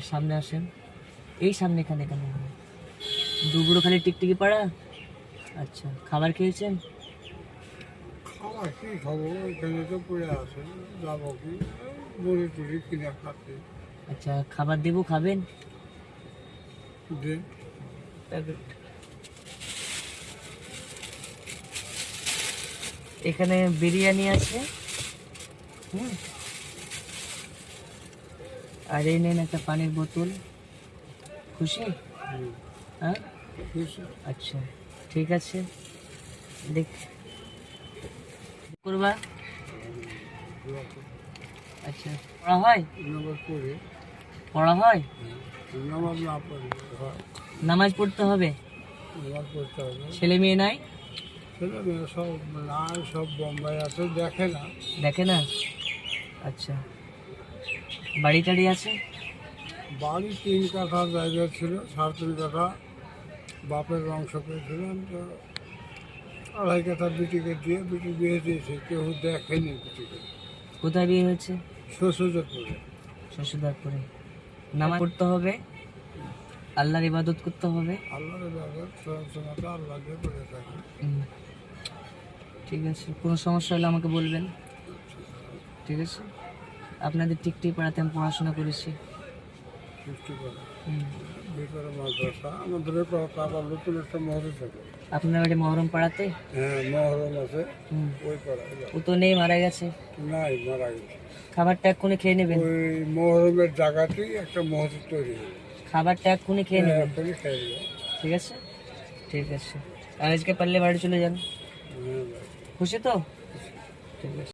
একটু সামনে আসেন। এই সামনে এখানে এখানে। দুপুরো খালি টিকটিকি পাড়া? আচ্ছা খাবার খেয়েছেন? খাবার কি খাব? এখানে তো পড়ে আছে যাব কি? মুড়ি টুড়ি কিনে খাতে আচ্ছা খাবার দেবো খাবেন? এখানে বিরিয়ানি আছে। হুম। আর এই নেন একটা পানির বোতল। খুশি? হ্যাঁ? আচ্ছা ঠিক আছে। দেখ। করবা? আচ্ছা পড়া হয়? পড়ে। পড়া হয়? নামাজ না পড়ে। নামাজ পড়তে হবে? নামাজ পড়তে হবে। ছেলে মেয়ে নাই? ছেলে মেয়ে সব নাই সব বোম্বাই আছে দেখে না। দেখে না? আচ্ছা। বাড়ি টাড়ি আছে? বাড়ি তিন কাঠা জায়গা ছিল সাড়ে তিন কাঠা। বাপের অংশ পেয়েছিলাম তো আড়াই কাঠা বিটিকে দিয়ে বিটি বিয়ে দিয়েছে কেউ দেখেনি বিটিকে কোথায় বিয়ে হয়েছে? শ্বশুরপুরে শ্বশুরদারপুরে নামাজ পড়তে হবে? আল্লাহর ইবাদত করতে হবে? আল্লাহর সবসময়টা আল্লাহ দিয়ে করে থাকে। ঠিক আছে কোনো সমস্যা হলে আমাকে বলবেন। ঠিক আছে? আপনাদের টিকটিক পাড়াতে আমি পড়াশোনা করেছি। আমাদের আবার নতুন একটা মহরম থাকে আপনার বাড়ি মহরম পাড়াতে? হ্যাঁ মহরম আছে। হুম। ওই পাড়ায় ও তো নেই মারা গেছে? নাই মারা গেছে। খাবারটা এক্ষুনি খেয়ে নেবেন। ওই মহরমের জায়গাতেই একটা মসজিদ তৈরি খাবারটা এক্ষুনি খেয়ে নেবেন। খেয়ে ঠিক আছে? ঠিক আছে। আর আজকে পারলে বাড়ি চলে যান। হ্যাঁ খুশি তো? ঠিক আছে।